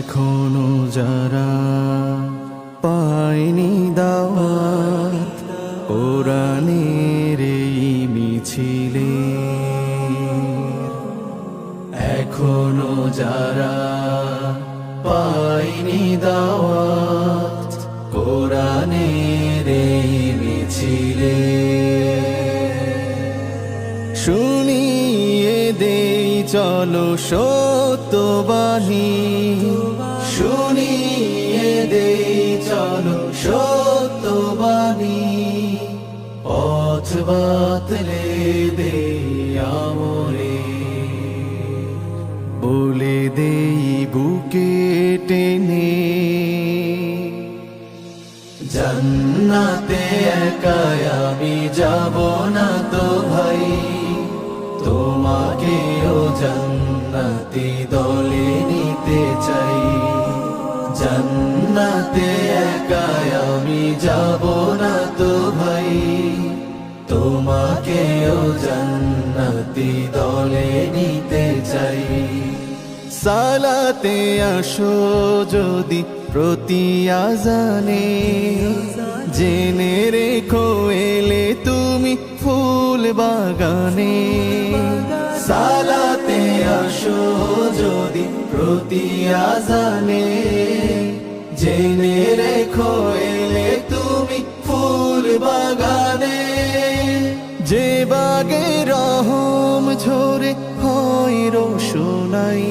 এখনও যারা পায়নি দাওয়াত কোরআনের মিছিলে। এখনও যারা পায়নি দাওয়াত চলো সত্যবাণী। শুনিয়ে দে চলো সত্যবাণী। পথ বাতলে দে আমরে। বলে দেই বুকে টেনে। জান্নাতে একাই আমি যাব না তো ভাই। তোমাকেও জান্নাতি দলে নিতে চাই। জান্নাতে একাই আমি যাব না তো ভাই। তোমাকেও জান্নাতি দলে নিতে চাই। সালাতে আসো যদি প্রতি আজানে। জেনে রেখো এলে তুমি ফুল বাগানে। সালাতে আসো যদি প্রতি আজানে জেনে রেখো, এলে তুমি ফুল বাগানে। যে বাগে রহম ঝরে হয় রোশনাই,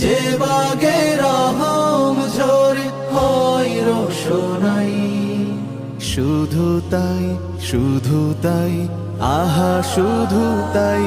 যে বাগে রহম ঝরে হয় রোশনাই। শুধু তাই শুধু তাই, আহা, শুধু তাই।